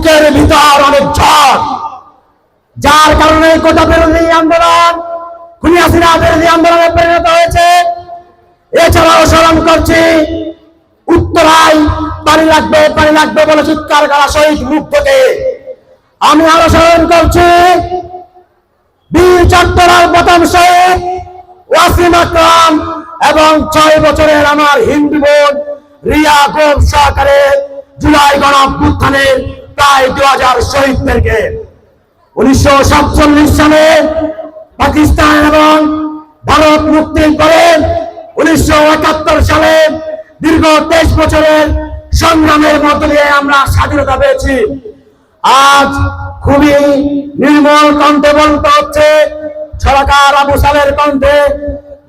বুকের ভিতর অনেক ঝড়। যার কারণে কোটা বিরোধী আন্দোলন। বিরোধী আন্দোলনে পরিণত হয়েছে। এছাড়াও স্মরণ করছি, উত্তরায় পানি লাগবে পানি লাগবে বলে চিৎকার করা শহীদ আমি আরও স্মরণ করছি, বীর চট্টরার প্রথম শহীদ ওয়াসিম আকরাম এবং ছয় বছরের আমার হিন্দু বোন রিয়া গোপ সহকারে জুলাই গণ প্রায় দু হাজার শহীদদেরকে উনিশশো সাতচল্লিশ সালে পাকিস্তান এবং ভারত উনিশশো সালে দীর্ঘ তেইশ বছরের সংগ্রামের মধ্য দিয়ে আমরা স্বাধীনতা পেয়েছি। আজ খুবই নির্মল কণ্ঠে বলতে হচ্ছে সরকার আবু সালের কণ্ঠে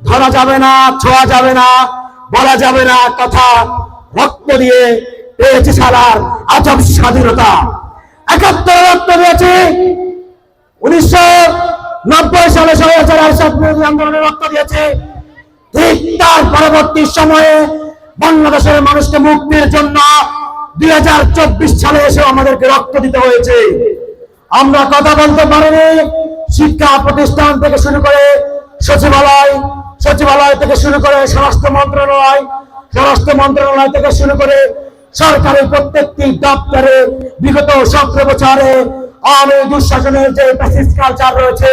ধরা যাবে না, ছোঁয়া যাবে না, বলা যাবে না, কথা রক্ত দিয়ে পেয়েছি সালার আজব স্বাধীনতা। একাত্তর রক্ত দিয়েছি। উনিশশো নব্বই সালে স্বৈরাচার আন্দোলনে রক্ত দিয়েছে। ঠিক তার পরবর্তী সময়ে বাংলাদেশের মানুষকে মুক্তির জন্য দুই সালে এসে আমাদেরকে রক্ত দিতে হয়েছে। আমরা কথা বলতে পারিনি। শিক্ষা প্রতিষ্ঠান থেকে শুরু করে সচিবালয় সচিবালয় থেকে শুরু করে স্বরাষ্ট্র মন্ত্রণালয় স্বরাষ্ট্র মন্ত্রণালয় থেকে শুরু করে সরকারের প্রত্যেকটি দপ্তরে, বিগত সতেরো বছরে আওয়ামী দুঃশাসনের যে ফ্যাসিস্ট কালচার রয়েছে,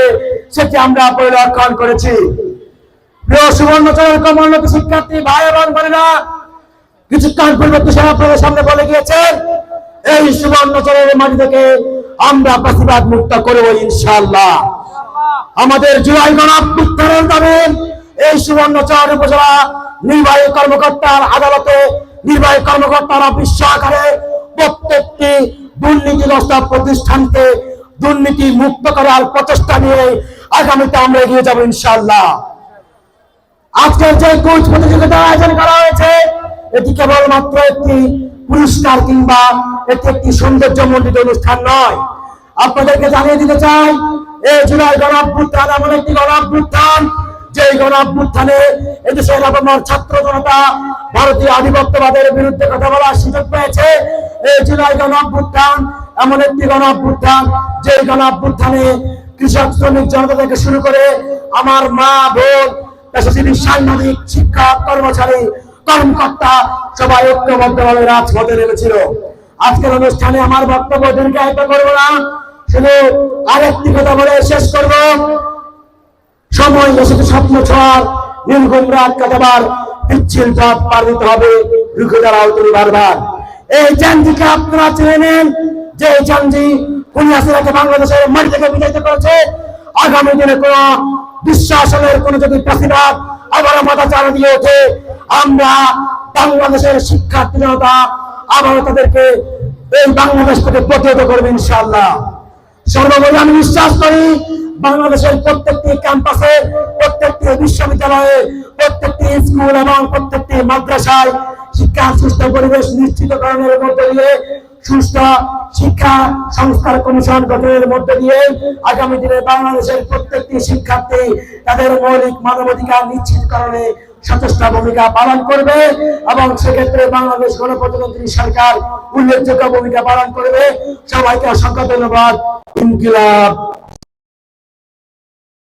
সেটি আমরা পরিলক্ষণ করেছি। প্রিয় সুবর্ণচরের শিক্ষার্থী, ভাই এবং বোনেরা, কিছুক্ষণ পূর্বে সেনা আপনাদের সামনে বলে গিয়েছেন এই সুবর্ণচরের মাটি থেকে আমরা ফাঁসিবাদ মুক্ত করব ইনশাআল্লাহ। আমাদের জুলাই দাবি, এই সুবর্ণচর উপজেলা নির্বাহী কর্মকর্তার আদালতে নির্বাহী কর্মকর্তার অফিস সহকারে প্রত্যেকটি দুর্নীতিগ্রস্ত প্রতিষ্ঠানকে দুর্নীতি মুক্ত করার প্রচেষ্টা নিয়ে আগামীতে আমরা এগিয়ে যাব ইনশাআল্লাহ। আজকের যে কুইজ প্রতিযোগিতার আয়োজন করা হয়েছে, এটি কেবলমাত্র একটি পুরস্কার কিংবা এটি একটি সৌন্দর্যমণ্ডিত অনুষ্ঠান নয়। আপনাদেরকে জানিয়ে দিতে চাই এই জুলাই গণঅভ্যুত্থান এমন একটি গণঅভ্যুত্থান যে গণঅভ্যুত্থানে এদেশের আপনার ছাত্র জনতা ভারতীয় আধিপত্যবাদের বিরুদ্ধে কথা বলার সুযোগ পেয়েছে। এই জুলাই গণঅভ্যুত্থান এমন একটি গণঅভ্যুত্থান যে গণঅভ্যুত্থানে কৃষক, শ্রমিক জনতা থেকে শুরু করে আমার মা, বোন, পেশাজীবী, সাংবাদিক শিক্ষক কর্মচারী, কর্মকর্তা সবাই ঐক্যবদ্ধভাবে রাজপথে নেমেছিল। আজকের অনুষ্ঠানে আমার বক্তব্য দীর্ঘায়িত করব না, শুধু আরেকটি কথা বলে শেষ করব। সময় এসেছে স্বপ্ন ছোঁয়ার নীলগুম রাত কাটাবার বিচ্ছিন্ন পথ পার দিতে হবে। রুখে দাঁড়াও তুমি বারবার। এই চান্দিকে আপনারা চেনে নেন যে এই চান্দি খুনি হাসিনাকে বাংলাদেশের মাটি থেকে বিতাড়িত করেছে? আগামী দিনে কোন দুঃশাসনের, কোন যদি প্রাসিবাদ আবার মাথা চালা দিয়ে ওঠে, আমরা বাংলাদেশের শিক্ষার্থী জনতা আবারও তাদেরকে এই বাংলাদেশ থেকে প্রতিহত করবে ইনশাআল্লাহ। সর্বোপরি আমি বিশ্বাস করি বাংলাদেশের প্রত্যেকটি ক্যাম্পাসে, প্রত্যেকটি বিশ্ববিদ্যালয়ে, প্রত্যেকটি স্কুল এবং প্রত্যেকটি মাদ্রাসায় শিক্ষা সুস্থ পরিবেশ নিশ্চিতকরণের মধ্যে দিয়ে সুস্থ শিক্ষা সংস্কার কমিশন গঠনের মধ্যে দিয়ে আগামী দিনে বাংলাদেশের প্রত্যেকটি শিক্ষার্থী তাদের মৌলিক মানবাধিকার নিশ্চিতকরণে সচেষ্ট ভূমিকা পালন করবে এবং সেক্ষেত্রে বাংলাদেশ গণপ্রজাতন্ত্রী সরকার উল্লেখযোগ্য ভূমিকা পালন করবে। সবাইকে অসংখ্য ধন্যবাদ। ইনকিলাব।